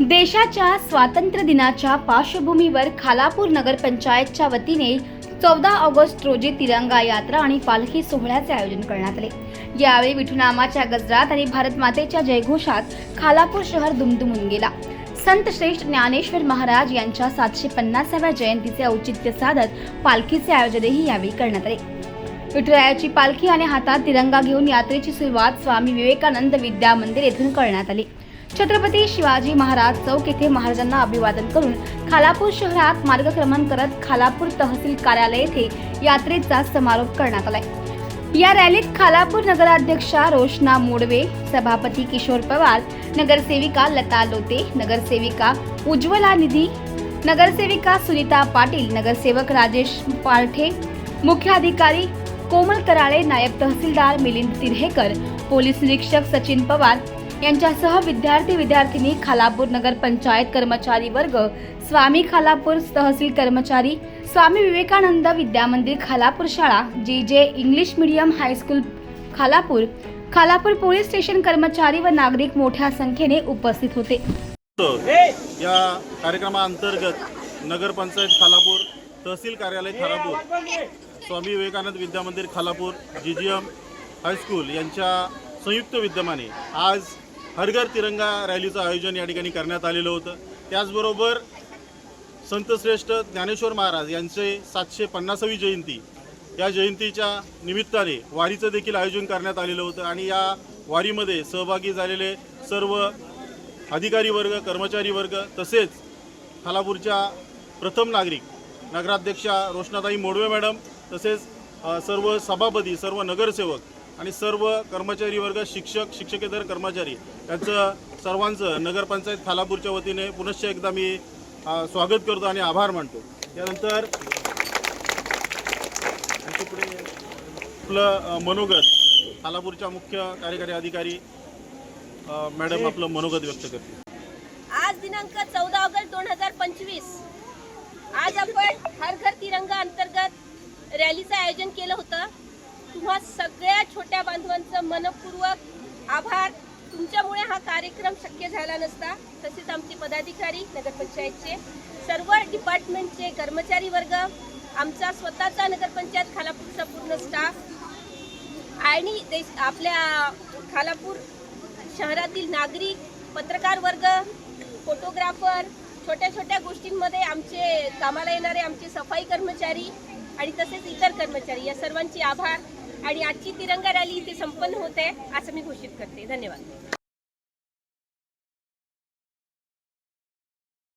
देशाच्या स्वातंत्र्य दिनाच्या पार्श्वभूमीवर खालापूर नगरपंचायतच्या वतीने चौदा ऑगस्ट रोजी तिरंगा यात्रा आणि पालखी सोहळ्याचे आयोजन करण्यात आले. यावेळी विठुनामाच्या गजरात आणि भारत मातेच्या जयघोषात खालापूर शहर दुमदुमून गेला. संत श्रेष्ठ ज्ञानेश्वर महाराज यांच्या सातशे पन्नासाव्या जयंतीचे औचित्य साधत पालखीचे आयोजनही यावेळी करण्यात आले. विठुरायाची पालखी आणि हातात तिरंगा घेऊन यात्रेची सुरुवात स्वामी विवेकानंद विद्या मंदिर येथून करण्यात आली. छत्रपती शिवाजी महाराज चौक येथे महाराजांना अभिवादन करून खालापूर शहरात मार्गक्रमण करत खालापूर तहसील कार्यालय येथे यात्रेचा समारोप करण्यात आलाय. या रॅलीत खालापूर नगराध्यक्षा रोशना मोडवे सभापती किशोर पवार नगरसेविका लता लोते नगरसेविका उज्ज्वला निधी नगरसेविका सुनीता पाटील नगरसेवक राजेश पारठे मुख्य अधिकारी कोमल कराळे नायब तहसीलदार मिलिंद तिरहेकर पोलीस निरीक्षक सचिन पवार यांच्यासह विद्यार्थी विद्यार्थिनी खालापूर नगर पंचायत कर्मचारी वर्ग स्वामी खालापूर तहसील कर्मचारी स्वामी विवेकानंद विद्यामंदिर खालापूर शाळा जे जे English medium high school Khalapur Khalapur police station कर्मचारी व नागरिक मोठ्या संख्येने उपस्थित होते. या कार्यक्रमाअंतर्गत नगरपंचायत खालापूर तहसील कार्यालय Khalapur Swami Vivekanand Vidyamandir Khalapur G G M high school यांच्या संयुक्त विद्यमाने आज हरघर तिरंगा रॅलीचं आयोजन या ठिकाणी करण्यात आलेलं होतं. त्याचबरोबर संतश्रेष्ठ ज्ञानेश्वर महाराज यांचे सातशे पन्नासावी जयंती. या जयंतीच्या निमित्ताने वारीचं देखील आयोजन करण्यात आलेलं होतं आणि या वारीमध्ये सहभागी झालेले सर्व अधिकारी वर्ग कर्मचारी वर्ग तसेच खालापूरच्या प्रथम नागरिक नगराध्यक्षा रोशनाताई मोडवे मॅडम तसेच सर्व सभापती सर्व नगरसेवक आणि सर्व कर्मचारी वर्ग शिक्षक शिक्षकेतर कर्मचारी यांचं सर्वांचं नगरपंचायत खालापूरच्या वतीने पुनश्च एकदा मी स्वागत करतो आणि आभार मानतो. त्यानंतर आपलं मनोगत खालापूरच्या मुख्य कार्यकारी अधिकारी मॅडम आपलं मनोगत व्यक्त करते आज दिनांक चौदा ऑगस्ट दोन हजार पंचवीस. आज आपण हर घर तिरंगा अंतर्गत रॅलीचं आयोजन केलं होतं. तुम्हा सगळ्या छोट्या बांधवांचं मनपूर्वक आभार. तुमच्यामुळे हा कार्यक्रम शक्य झाला नसता तसेच आमचे पदाधिकारी नगरपंचायतचे सर्व डिपार्टमेंटचे कर्मचारी वर्ग आमचा स्वतःचा नगरपंचायत खालापूरचा पूर्ण स्टाफ आणि देश आपल्या खालापूर शहरातील नागरिक पत्रकार वर्ग फोटोग्राफर छोट्या छोट्या गोष्टींमध्ये आमचे कामाला येणारे आमचे सफाई कर्मचारी आणि तसेच इतर कर्मचारी या सर्वांचे आभार. आणि आजची तिरंगा रॅली इथे संपन्न होत आहे असं मी घोषित करते. धन्यवाद.